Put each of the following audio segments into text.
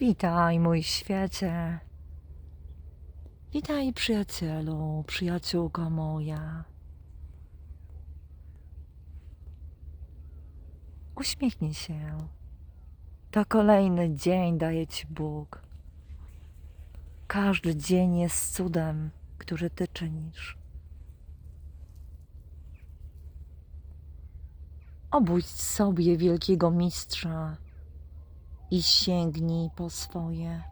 Witaj, mój świecie. Witaj, przyjacielu, przyjaciółka moja. Uśmiechnij się. To kolejny dzień daje ci Bóg. Każdy dzień jest cudem, który ty czynisz. Obudź sobie wielkiego mistrza i sięgnij po swoje.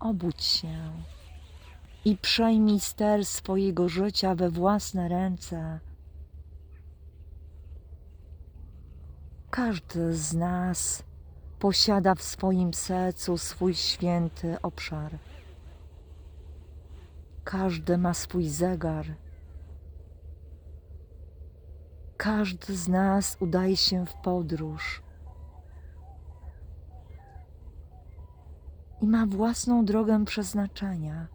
Obudź się i przejmij ster swojego życia we własne ręce. Każdy z nas posiada w swoim sercu swój święty obszar. Każdy ma swój zegar. Każdy z nas udaje się w podróż i ma własną drogę przeznaczenia.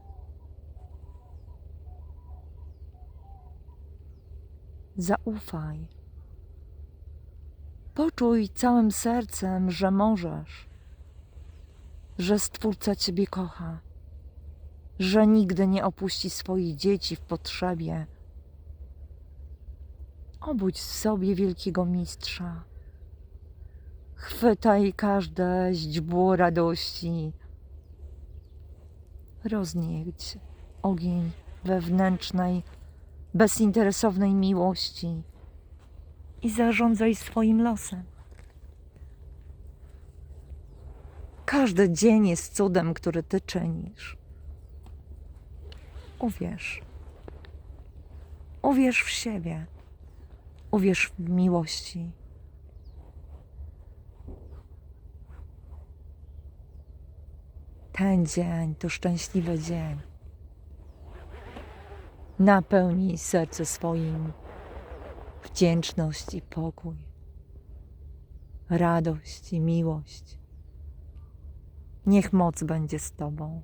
Zaufaj. Poczuj całym sercem, że możesz, że Stwórca Ciebie kocha, że nigdy nie opuści swoich dzieci w potrzebie. Obudź w sobie wielkiego mistrza. Chwytaj każde źdźbło radości. Roznieć ogień wewnętrznej, bezinteresownej miłości i zarządzaj swoim losem. Każdy dzień jest cudem, który ty czynisz. Uwierz. Uwierz w siebie. Uwierz w miłości. Ten dzień to szczęśliwy dzień. Napełnij serce swoim wdzięczność i pokój, radość i miłość. Niech moc będzie z Tobą.